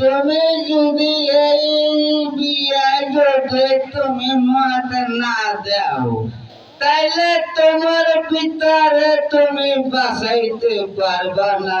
তুমি যদি এই বিয়ে যদি তুমি মত না দাও তাইলে তোমার ভিতরে তুমি বাসাইতে পারবা না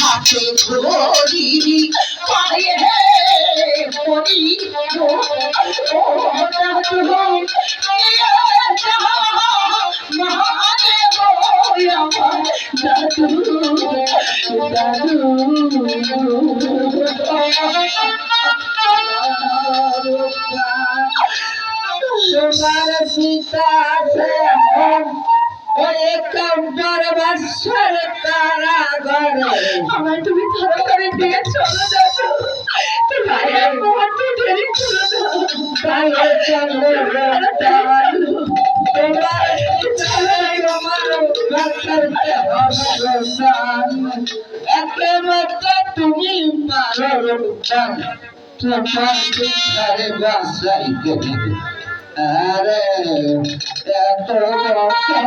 হাতে ধরি পায়ে পড়ি ও দাদু তোমার পিতা আছে ওই তুমি তাড়াতাড়ি দিয়ে চলো দাদু তোমার রূপদান তোমার পিতারে বাসাই গেলে আরে এত বছর